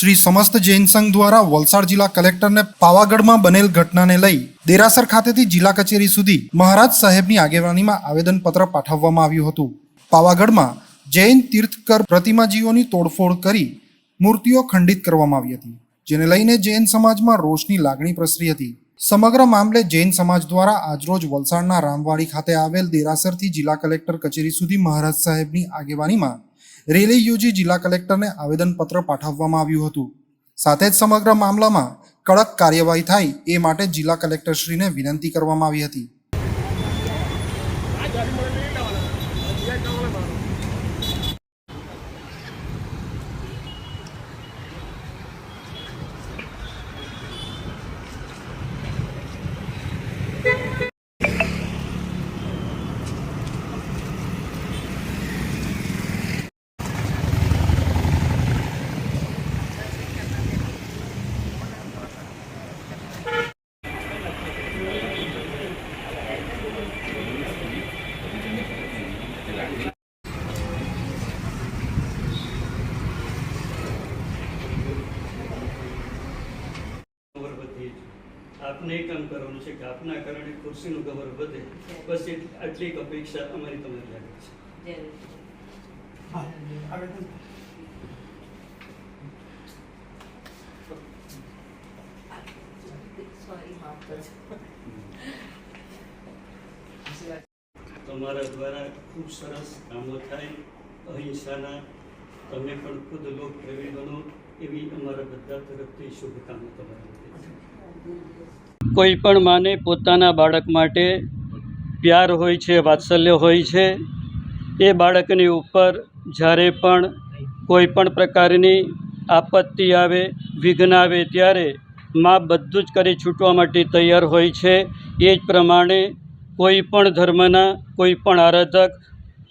શ્રી સમસ્ત જૈન સંઘ દ્વારા વલસાડ જિલ્લા કલેક્ટરને પાવાગઢમાં બનેલ ઘટનાને લઈ દેરાસર ખાતેથી જિલ્લા કચેરી સુધી મહારાજ સાહેબની આગેવાનીમાં આવેદનપત્ર પાઠવવામાં આવ્યું હતું. પાવાગઢમાં જૈન તીર્થકર પ્રતિમાજીઓની તોડફોડ કરી મૂર્તિઓ ખંડિત કરવામાં આવી હતી, જેને લઈને જૈન સમાજમાં રોષની લાગણી પ્રસરી હતી. સમગ્ર મામલે જૈન સમાજ દ્વારા આજરોજ વલસાડના રામવાડી ખાતે આવેલ દેરાસરથી જિલ્લા કલેક્ટર કચેરી સુધી મહારાજ સાહેબની આગેવાનીમાં રેલી યોજી જિલ્લા કલેક્ટરને આવેદનપત્ર પાઠવવામાં આવ્યું હતું. સાથે જ સમગ્ર મામલામાં કડક કાર્યવાહી થાય એ માટે જિલ્લા કલેક્ટરશ્રીને વિનંતી કરવામાં આવી હતી ગૌરવ વધે આપને એ કામ કરવાનું છે કે આપના કારણે ખુરશીનું ગૌરવ વધે. બસ આટલી એક અપેક્ષા અમારી તમારી લાગે છે. તમારા દ્વારા ખૂબ સરસ કામો થાય અહિંસાના તમે પણ ખુદ લોકપ્રેમી બનો એવી અમારા બધા તરફથી શુભકામના તમારા કોઈ પણ માને પોતાના બાળક માટે પ્યાર હોય છે, વાત્સલ્ય હોય છે, એ બાળકની ઉપર જ્યારે પણ કોઈ પણ પ્રકારની આપત્તિ આવે, વિઘ્ન આવે ત્યારે માં બધું જ કરી છૂટવા માટે તૈયાર હોય છે. એ જ પ્રમાણે કોઈ પણ ધર્મના કોઈ પણ આરાધક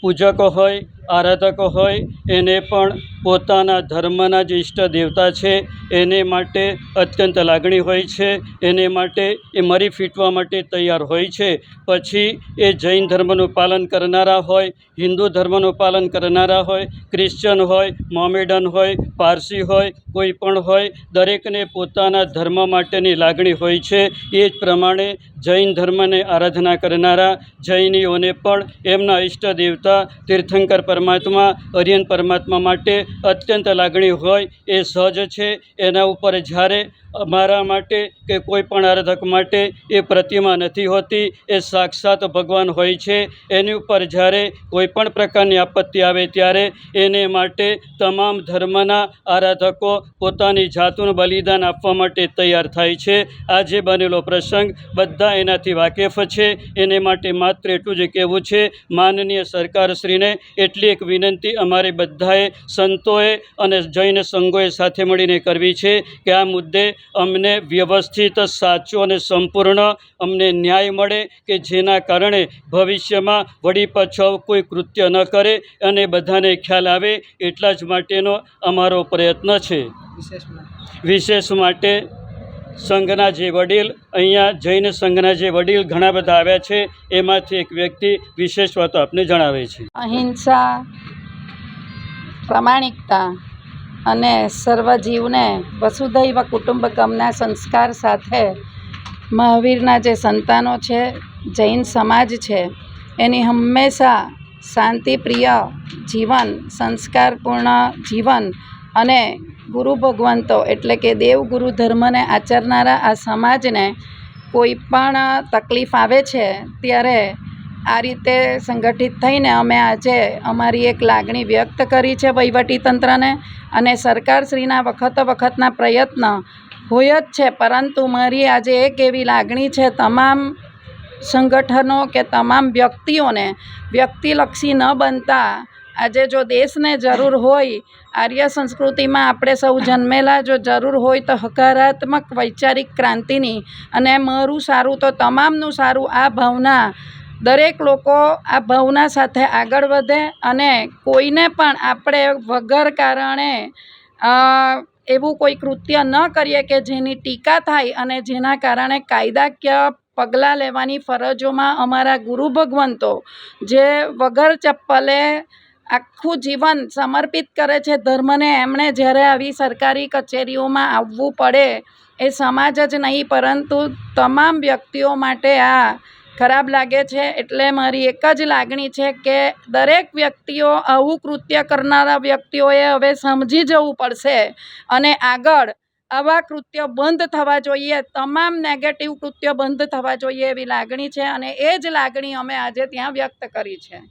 પૂજકો હોય, આરાધકો હોય, એને પણ પોતાના ધર્મના જે ઈષ્ટ દેવતા છે, એને માટે અત્યંત લાગણી હોય છે, એને માટે એ મરી ફીટવા માટે તૈયાર હોય છે. પછી એ જૈન ધર્મનું પાલન કરનારા હોય, હિન્દુ ધર્મનું પાલન કરનારા હોય, ક્રિશ્ચન હોય, મોમેડન હોય, પારસી હોય, કોઈ પણ હોય, દરેકને પોતાના ધર્મ માટેની લાગણી હોય છે. એ જ પ્રમાણે જૈન ધર્મને આરાધના કરનારા, જૈનીઓને પણ એમના ઈષ્ટ દેવતા, તીર્થંકર પરમાત્મા, અરિયન પરમાત્મા માટે અત્યંત લાગણી હોય એ સહજ છે. એના ઉપર જ્યારે અમારા માટે કે કોઈ પણ આરાધક માટે એ પ્રતિમા નથી હોતી, એ સાક્ષાત ભગવાન હોય છે. એની ઉપર જ્યારે કોઈ પણ પ્રકારની આપત્તિ આવે ત્યારે એને માટે તમામ ધર્મના આરાધકો પોતાની જાતનું બલિદાન આપવા માટે તૈયાર થાય છે. આજે બનેલો પ્રસંગ બધા એનાથી વાકેફ છે. એને માટે માત્ર એટલું જ કહેવું છે, માનનીય સરકારશ્રીને એટલી એક વિનંતી અમારે બધાએ સંતોએ અને જૈન સંઘોએ સાથે મળીને કરવી છે કે આ મુદ્દે અમને વ્યવસ્થિત સાચો અને સંપૂર્ણ અમને ન્યાય મળે કે જેના કારણે ભવિષ્યમાં વળી પાછળ કોઈ કૃત્ય ન કરે અને બધાને ખ્યાલ આવે એટલા જ માટેનો અમારો પ્રયત્ન છે. વિશેષ માટે. સંઘના જે વડીલ અહીંયા જૈન સંઘના જે વડીલ ઘણા બધા આવ્યા છે એમાંથી એક વ્યક્તિ વિશેષ વાતો આપને જણાવે છે. અહિંસા પ્રામાણિકતા અને સર્વજીવને વસુધૈવ કુટુંબકમના સંસ્કાર સાથે મહાવીરના જે સંતાનો છે, જૈન સમાજ છે, એની હંમેશા શાંતિપ્રિય જીવન, સંસ્કારપૂર્ણ જીવન અને ગુરુ ભગવંતો એટલે કે દેવ ગુરુ ધર્મને આચરનારા આ સમાજને કોઈ પણ તકલીફ આવે છે, ત્યારે આ રીતે સંગઠિત થઈને અમે આજે અમારી એક લાગણી વ્યક્ત કરી છે વહીવટી તંત્રને અને સરકારશ્રીના વખત વખતના પ્રયત્ન હોય જ છે. પરંતુ મારી આજે એક એવી લાગણી છે, તમામ સંગઠનો કે તમામ વ્યક્તિઓને વ્યક્તિલક્ષી ન બનતા આજે જો દેશને જરૂર હોય, આર્ય સંસ્કૃતિમાં આપણે સૌ જન્મેલા, જો જરૂર હોય તો હકારાત્મક વૈચારિક ક્રાંતિની અને મારું સારું તો તમામનું સારું આ ભાવના દરેક લોકો આ ભાવના સાથે આગળ વધે અને કોઈને પણ આપણે વગર કારણે એવું કોઈ કૃત્ય ન કરીએ કે જેની ટીકા થાય અને જેના કારણે કાયદાકીય પગલાં લેવાની ફરજોમાં અમારા ગુરુ ભગવંતો, જે વગર ચપ્પલે આખું જીવન સમર્પિત કરે છે, ધર્મને એમણે જ્યારે આવી સરકારી કચેરીઓમાં આવવું પડે એ સમાજ જ નહીં, પરંતુ તમામ વ્યક્તિઓ માટે આ ખરાબ લાગે છે એટલે મારી એક જ લાગણી છે કે દરેક વ્યક્તિઓ આવું કૃત્ય કરનારા વ્યક્તિઓએ હવે સમજી જવું પડશે અને આગળ આવા કૃત્ય બંધ થવા જોઈએ, તમામ નેગેટિવ કૃત્ય બંધ થવા જોઈએ એવી લાગણી છે અને એ જ લાગણી અમે આજે ત્યાં વ્યક્ત કરી છે.